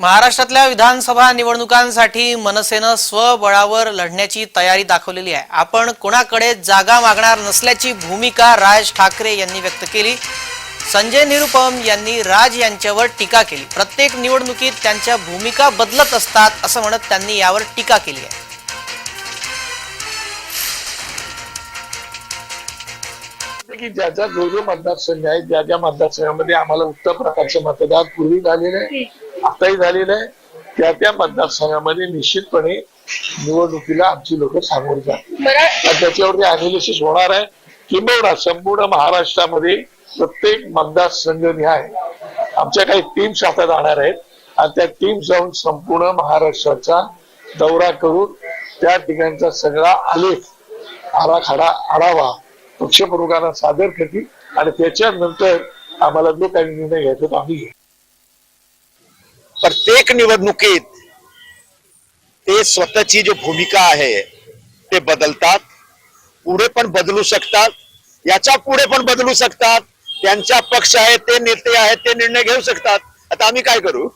महाराष्ट्रातल्या विधानसभा निवडणुकांसाठी मनसेनं स्वबळावर लढण्याची तयारी दाखवलेली आहे. आपण कोणाकडे जागा मागणार नसल्याची भूमिका राज ठाकरे यांनी व्यक्त केली. संजय निरुपम यांनी राज यांच्यावर टीका केली. प्रत्येक निवडणुकीत त्यांच्या भूमिका बदलत असतात असं म्हणत त्यांनी यावर टीका केली आहे. की ज्याचा जो जो मतदारसंघ आहे ज्या ज्या मतदारसंघामध्ये आम्हाला उत्तम प्रकारचे मतदार पूर्वी झालेले आताही झालेलं आहे. त्या त्या मतदारसंघामध्ये निश्चितपणे निवडणुकीला आमची लोक सामोरे आणि त्याच्यावरती अनालिसिस होणार आहे. किंबहुना संपूर्ण महाराष्ट्रामध्ये प्रत्येक मतदारसंघ निहाय आमच्या काही टीम्स आता जाणार आहेत. आणि त्या टीम जाऊन संपूर्ण महाराष्ट्राचा दौरा करून त्या ठिकाणचा सगळा आलेख आराखडा आढावा पक्षप्रमुखांना सादर करतील. आणि त्याच्यानंतर आम्हाला जो काही निर्णय घ्यायचा तो आम्ही घेऊ. प्रत्येक निवडणुकीत ते स्वतःची जी भूमिका आहे ते बदलतात. पुढे पण बदलू शकतात. याच्यापुढे पण बदलू शकतात. त्यांचा पक्ष आहे ते नेते आहेत ते निर्णय घेऊ शकतात. आता आम्ही काय करू?